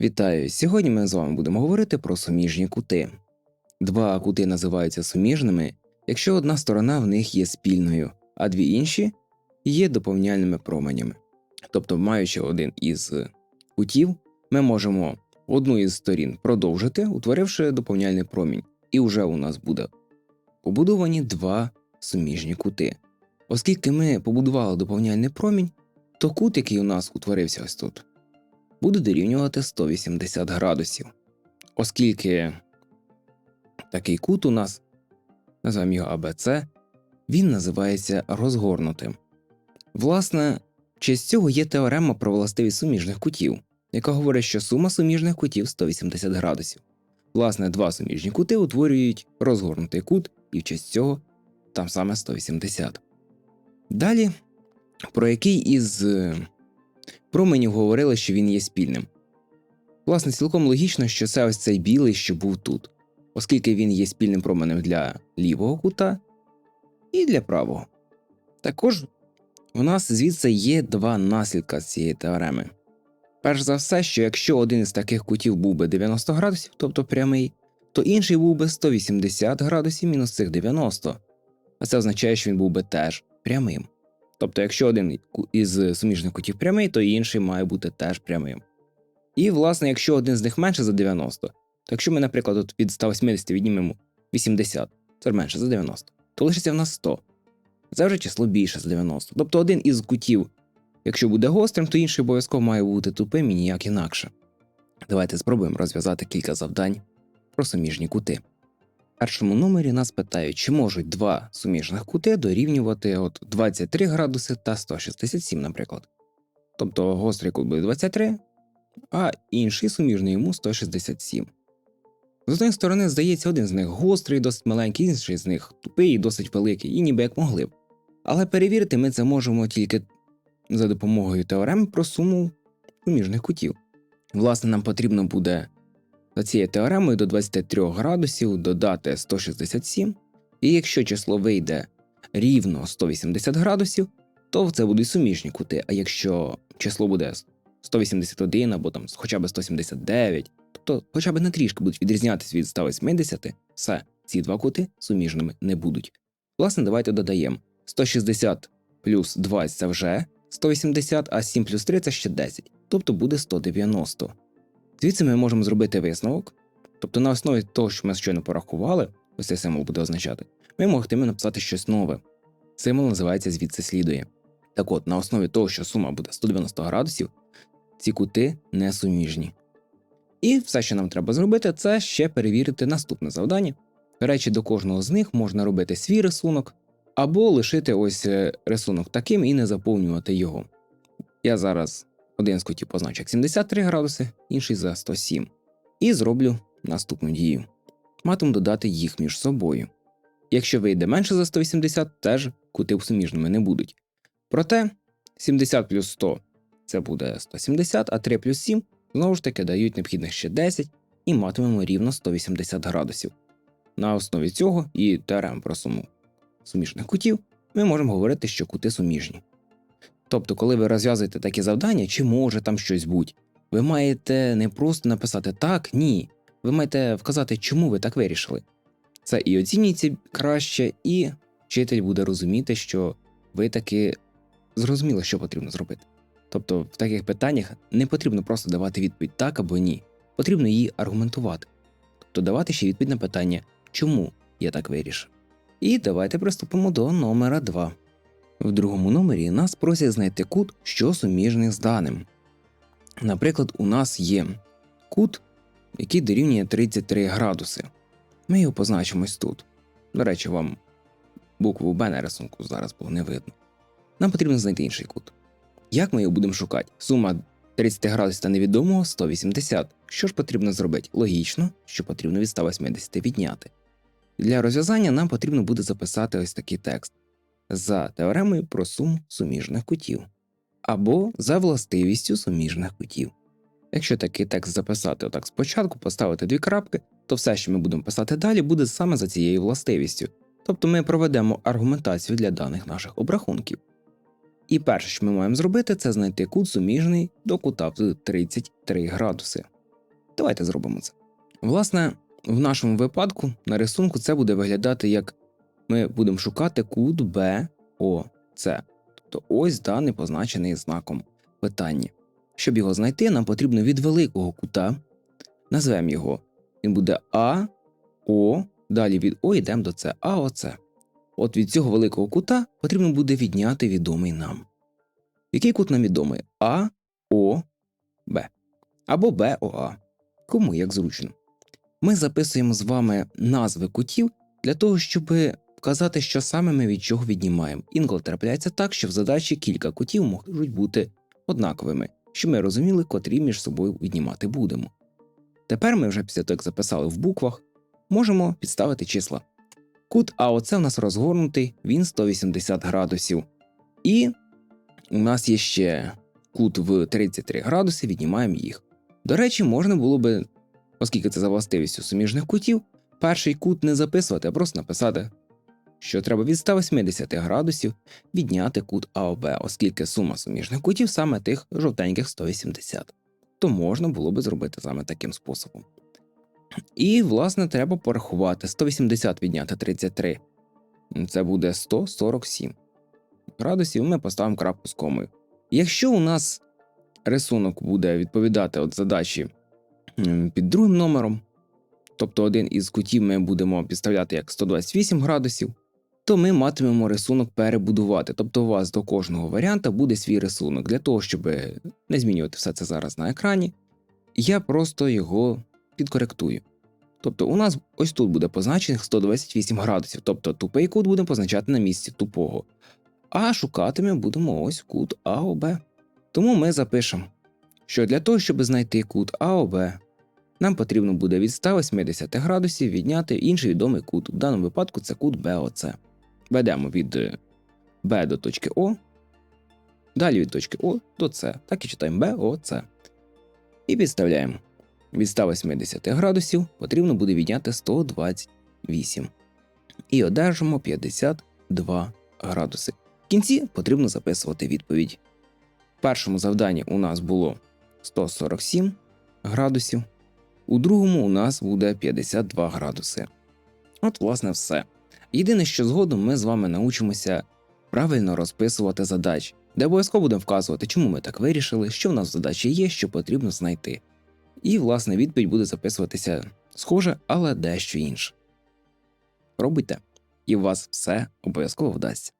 Вітаю! Сьогодні ми з вами будемо говорити про суміжні кути. Два кути називаються суміжними, якщо одна сторона в них є спільною, а дві інші є доповняльними променями. Тобто, маючи один із кутів, ми можемо одну із сторін продовжити, утворивши доповняльний промінь, і вже у нас буде побудовані два суміжні кути. Оскільки ми побудували доповняльний промінь, то кут, який у нас утворився ось тут, буде дорівнювати 180 градусів. Оскільки такий кут у нас, називаємо його АБЦ, він називається розгорнутим. Власне, в честь цього є теорема про властивість суміжних кутів, яка говорить, що сума суміжних кутів 180 градусів. Власне, два суміжні кути утворюють розгорнутий кут, і в честь цього там саме 180. Далі, про який із променів говорили, що він є спільним. Власне, цілком логічно, що це ось цей білий, що був тут, оскільки він є спільним променем для лівого кута і для правого. Також у нас звідси є два наслідка цієї теореми. Перш за все, що якщо один із таких кутів був би 90 градусів, тобто прямий, то інший був би 180 градусів мінус цих 90, а це означає, що він був би теж прямим. Тобто, якщо один із суміжних кутів прямий, то інший має бути теж прямим. І, власне, якщо один з них менше за 90, то якщо ми, наприклад, от від 180 віднімемо 80, це менше за 90, то лишиться в нас 100. Це вже число більше за 90. Тобто один із кутів, якщо буде гострим, то інший обов'язково має бути тупим і ніяк інакше. Давайте спробуємо розв'язати кілька завдань про суміжні кути. Першому номері нас питають, чи можуть два суміжних кути дорівнювати от 23 градуси та 167, наприклад. Тобто гострий кут буде 23, а інший суміжний йому 167. З однієї сторони, здається, один з них гострий, досить маленький, інший з них тупий і досить великий, і ніби як могли б. Але перевірити ми це можемо тільки за допомогою теорем про суму суміжних кутів. Власне, нам потрібно буде за цією теоремою до 23 градусів додати 167, і якщо число вийде рівно 180 градусів, то це будуть суміжні кути. А якщо число буде 181 або там хоча б 179, тобто хоча б на трішки будуть відрізнятися від 180, все, ці два кути суміжними не будуть. Власне, давайте додаємо 160 плюс 20 це вже 180, а 7 плюс 3 це ще 10, тобто буде 190. Звідси ми можемо зробити висновок, тобто на основі того, що ми щойно порахували, ось цей символ буде означати, ми могтимо написати щось нове. Символ називається звідси слідує. Так от, на основі того, що сума буде 190 градусів, ці кути не суміжні. І все, що нам треба зробити, це ще перевірити наступне завдання. До речі, до кожного з них можна робити свій рисунок, або лишити ось е, рисунок таким і не заповнювати його. Я зараз один з кутів позначу 73 градуси, інший за 107. І зроблю наступну дію. Матиму додати їх між собою. Якщо вийде менше за 180, теж кути суміжними не будуть. Проте 70 плюс 100 це буде 170, а 3 плюс 7 знову ж таки дають необхідних ще 10 і матимемо рівно 180 градусів. На основі цього і теорем про суму суміжних кутів ми можемо говорити, що кути суміжні. Тобто, коли ви розв'язуєте такі завдання, чи може там щось бути, ви маєте не просто написати так, ні. Ви маєте вказати, чому ви так вирішили. Це і оцінюється краще, і вчитель буде розуміти, що ви таки зрозуміли, що потрібно зробити. Тобто, в таких питаннях не потрібно просто давати відповідь так або ні, потрібно її аргументувати, тобто давати ще відповідь на питання, чому я так вирішив. І давайте приступимо до номера 2. В другому номері нас просять знайти кут, що суміжний з даним. Наприклад, у нас є кут, який дорівнює 33 градуси. Ми його позначимо ось тут. До речі, вам букву Б на рисунку зараз було не видно. Нам потрібно знайти інший кут. Як ми його будемо шукати? Сума 30 градусів та невідомого 180. Що ж потрібно зробити? Логічно, що потрібно від 180 відняти. Для розв'язання нам потрібно буде записати ось такий текст за теоремою про суму суміжних кутів або за властивістю суміжних кутів. Якщо такий текст записати отак спочатку, поставити дві крапки, то все, що ми будемо писати далі, буде саме за цією властивістю, тобто ми проведемо аргументацію для даних наших обрахунків. І перше, що ми маємо зробити, це знайти кут суміжний до кута в 33 градуси. Давайте зробимо це. Власне, в нашому випадку на рисунку це буде виглядати як ми будемо шукати кут БОЦ. Тобто ось даний позначений знаком питання. Щоб його знайти, нам потрібно від великого кута, назвемо його. Він буде А, О, далі від О йдемо до С, АОЦ. От від цього великого кута потрібно буде відняти відомий нам. Який кут нам відомий? А, О, Б. Або БОА. Кому як зручно. Ми записуємо з вами назви кутів для того, щоб вказати, що саме ми від чого віднімаємо. Інколи трапляється так, що в задачі кілька кутів можуть бути однаковими, щоб ми розуміли, котрі між собою віднімати будемо. Тепер ми вже після того, як записали в буквах, можемо підставити числа. Кут АОЦ у нас розгорнутий, він 180 градусів. І у нас є ще кут в 33 градуси, віднімаємо їх. До речі, можна було би, оскільки це за властивістю суміжних кутів, перший кут не записувати, а просто написати, що треба від 180 градусів відняти кут АОБ, оскільки сума суміжних кутів саме тих жовтеньких 180. То можна було би зробити саме таким способом. І, власне, треба порахувати 180 відняти 33. Це буде 147 градусів. Ми поставимо крапку з комою. Якщо у нас рисунок буде відповідати от задачі під другим номером, тобто один із кутів ми будемо підставляти як 128 градусів, то ми матимемо рисунок перебудувати. Тобто у вас до кожного варіанта буде свій рисунок. Для того, щоб не змінювати все це зараз на екрані, я просто його підкоректую. Тобто у нас ось тут буде позначених 128 градусів, тобто тупий кут будемо позначати на місці тупого. А шукати ми будемо ось кут АОБ. Тому ми запишемо, що для того, щоб знайти кут АОБ, нам потрібно буде від 180 градусів відняти інший відомий кут. В даному випадку це кут БОЦ. Ведемо від е, Б до точки О, далі від точки О до С. Так і читаємо БОЦ. І підставляємо. Від 180 градусів потрібно буде відняти 128. І одержимо 52 градуси. В кінці потрібно записувати відповідь. В першому завданні у нас було 147 градусів, у другому у нас буде 52 градуси. От, власне, все. Єдине, що згодом ми з вами научимося правильно розписувати задачі, де обов'язково будемо вказувати, чому ми так вирішили, що в нас в задачі є, що потрібно знайти. І, власне, відповідь буде записуватися схоже, але дещо інше. Пробуйте, і у вас все обов'язково вдасться.